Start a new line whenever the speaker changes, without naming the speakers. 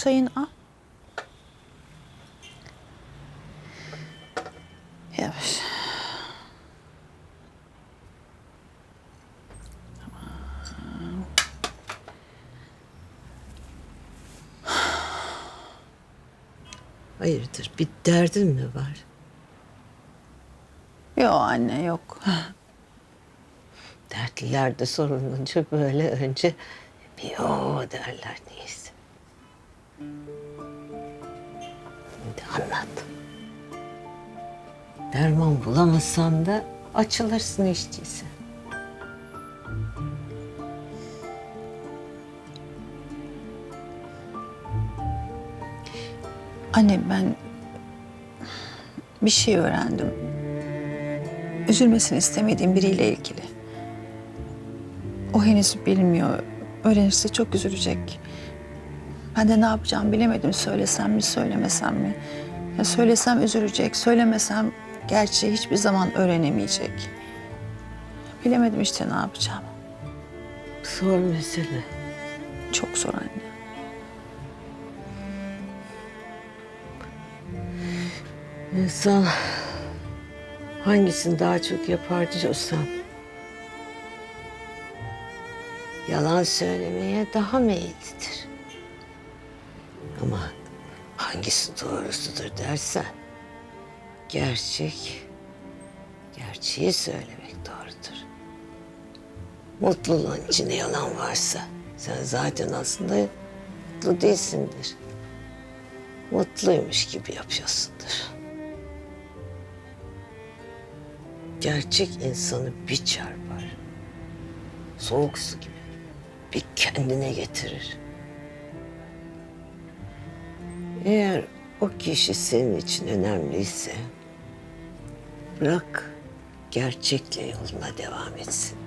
Çayını al. Yavaş.
Hayırdır bir derdin mi var?
Yok anne yok.
Dertliler de sorulunca böyle önce bir o derler neyse. Şimdi anlat. Derman bulamasan da açılırsın işçisi.
Anne ben bir şey öğrendim. Üzülmesini istemediğim biriyle ilgili. O henüz bilmiyor. Öğrenirse çok üzülecek. Ben de ne yapacağım bilemedim. Söylesem mi, söylemesem mi? Ya söylesem üzülecek, söylemesem gerçeği hiçbir zaman öğrenemeyecek. Bilemedim işte ne yapacağım.
Zor mesele.
Çok zor anne.
İnsan hangisini daha çok yapar diyorsan. Yalan söylemeye daha meyillidir. Ama hangisi doğrusudur dersen gerçek, gerçeği söylemek doğrudur. Mutluluğun içinde yalan varsa sen zaten aslında mutlu değilsindir. Mutluymuş gibi yapıyorsundur. Gerçek insanı bir çarpar. Soğuk su gibi. Bir kendine getirir. Eğer o kişi senin için önemliyse bırak gerçekle yoluna devam etsin.